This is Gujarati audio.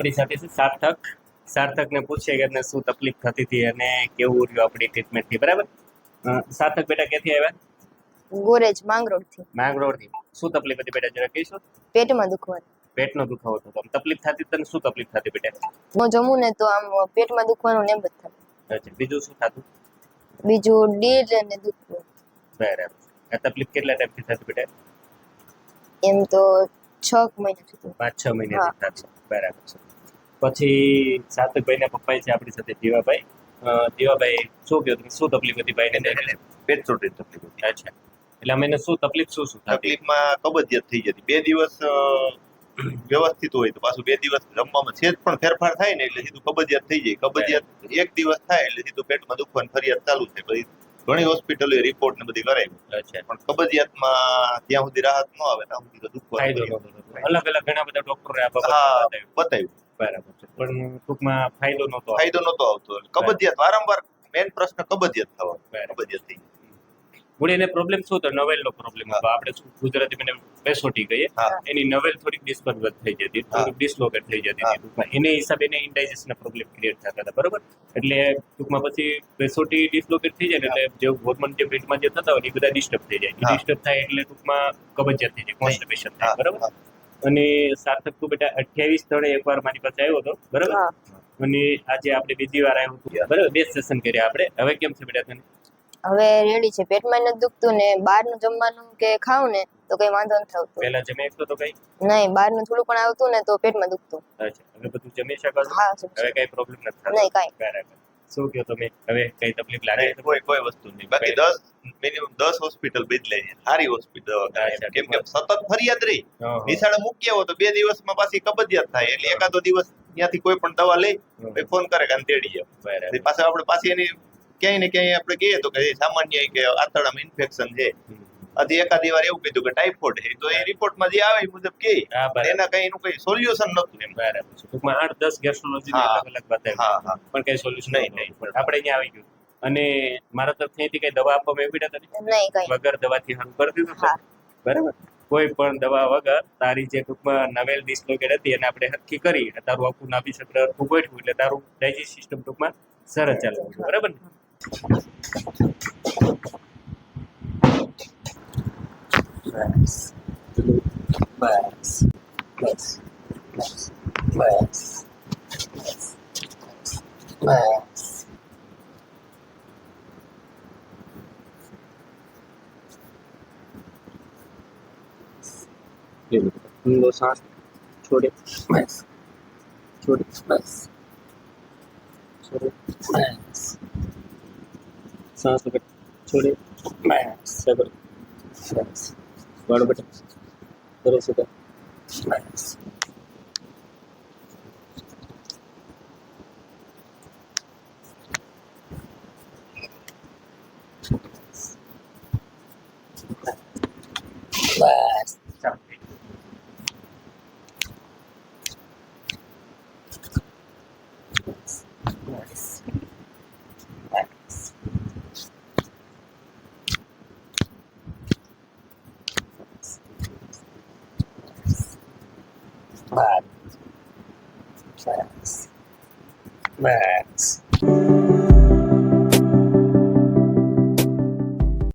આપણી સાથે છે સાર્થક. સાર્થકને પૂછીએ કે એમને શું તકલીફ થતી હતી અને કેવું રહ્યું આપણી ટ્રીટમેન્ટથી બરાબર? સાર્થક બેટા ક્યાંથી આવ્યા? ગોરેજ માંગરોળથી. માંગરોળથી. શું તકલીફ હતી બેટા જરા કહીશું? પેટમાં દુખવાનું. પેટનો દુખાવો હતો. આમ તકલીફ થતી તને શું તકલીફ થતી બેટા? હું જમું ને તો આમ પેટમાં દુખવાનું ને જ થાય અચ્છા. બીજું શું થતું? બીજું ડીલ ને દુખવું. બરાબર. આ તકલીફ કેટલા ટાઈમથી થતી બેટા? એમ તો છ મહિના પાંચ છ મહિનાથી થતી. બરાબર છે. પછી સાર્થકભાઈના પપ્પા છે આપણી સાથે જીવાભાઈ જીવાભાઈ શું કહ્યું તમે? શું તકલીફ હતી ભાઈને? પેટ ચોટી તકલીફ હતી. અચ્છા. એટલે અમે એને શું તકલીફ શું શું તકલીફમાં કબજિયાત થઈ જતી બે દિવસ વ્યવસ્થિત હોય તો પાછું બે દિવસ જમવામાં સેજ પણ ફેરફાર થાય ને એટલે સીધું કબજિયાત થઈ જાય. કબજિયાત એક દિવસ થાય એટલે સીધું પેટમાં દુખવાની ફરિયાદ ચાલુ છે. પછી ઘણી હોસ્પિટલો રિપોર્ટ ને બધી કરાવી. અચ્છા. પણ કબજિયાતમાં જ્યાં સુધી રાહત ન આવે ત્યાં સુધી થતો. અલગ અલગ ઘણા બધા ડોક્ટરો બતાવ્યું. બરાબર છે. પણ ટૂંકમાં ફાયદો નહોતો ફાયદો નતો આવતો. કબજિયાત વારંવાર મેન પ્રશ્ન કબજિયાત થવાનો કબજિયાત થઈ મૂળ એને પ્રોબ્લેમ શું હતો? નવેલનો પ્રોબ્લેમ હતો. આપણે ગુજરાતી મને પેસોટી કહીએ? એની નવેલ થોડીક ડિસ્ટર્બ થઈ જતી થોડીક ડિસ્લોકેટ થઈ જતી ટૂંકમાં એને હિસાબે એને ઇન્ડાઇજેશનના પ્રોબ્લેમ ક્રિએટ થતા હતા. બરોબર? એટલે ટૂંકમાં પછી પેસોટી ડિસ્લોકેટ થઈ જાય ને એટલે જે હોર્મોન જે પેટમાં જે થતા હોય એ બધા ડિસ્ટર્બ થઈ જાય. ડિસ્ટર્બ થાય એટલે ટૂંકમાં કબજિયાત થઈ જાય કોન્સ્ટિપેશન થાય. હા, બરાબર? હા. અને સાર્થક તું બેટા અઠ્યાવીસ સ્થળે એકવાર મારી પાસે આવ્યો હતો બરાબર? અને આજે આપણે બીજી વાર આવ્યું હતું બરાબર? બે સેશન કર્યા આપણે. હવે કેમ છે બેટા તને? હવે રેડી છે. પેટમાં નથી દુખતું ને બહારનું જમવાનું કે ખાવું ને તો કઈ વાંધો નથી આવતો. પહેલા જમે એકતો તો કઈ? નહીં બહારનું થોડું પણ આવતું ને તો પેટમાં દુખતું. અચ્છા. હવે બધું જમી શકો હા હવે કઈ પ્રોબ્લેમ નથી નહીં કઈ. બરાબર. શું કહો તમે? હવે કઈ તકલીફ લાગે? કોઈ કોઈ વસ્તુ નહીં. બાકી દસ મિનિમમ દસ હોસ્પિટલ બદલાઈ છે સારી હોસ્પિટલ કેમ કે સતત ફરિયાદ રહી. નિશાળે મૂક્યા હોય તો બે દિવસમાં પાછી કબજિયાત થાય. એટલે એકાદો દિવસ ત્યાંથી કોઈ પણ દવા લઈ ફોન કરે કે અંતેડી તેડી જાવ પાછા આપણે પાછી એની ક્યાંય ને ક્યાંય આપણે કહીએ તો કે સામાન્ય કે આંતરડામાં ઇન્ફેક્શન છે. હજી એકાદી વાર એવું કીધું કે ટાઇફોઇડ છે. તો એ રિપોર્ટમાં જે આવે એ મુજબ કે એના કઈ એનું કઈ સોલ્યુશન નતું એમ. બરાબર ટૂંકમાં આઠ દસ ગેસ્ટ્રોલોજી અલગ અલગ બતાવ્યું. પણ કઈ સોલ્યુશન નહીં, નહીં. નહીં. આપણે અહીંયા આવી ગયું. અને મારા તરફથી કઈ દવા આપવામાં એવી રીતે વગર દવાથી હલ કરી દીધું બરાબર. કોઈ પણ દવા વગર તારી જે ટૂંકમાં નવેલ ડિસ્લોકેટ હતી એને આપણે હરખી કરી અને તારું આખું નાભી ચક્ર હરખું ગોઠવ્યું એટલે તારું ડાયજેસ્ટ સિસ્ટમ ટૂંકમાં સરસ ચાલે બરાબર ને? flags, blue flags, flags, flags, flags, flags, flags. दो सांस छोड़े। बस छोड़े। बस छोड़े। बस सांस छोड़े। बस बस ಮಾಡಬೇಡ ಭರವಸೆ Bye. Max. Max. Max.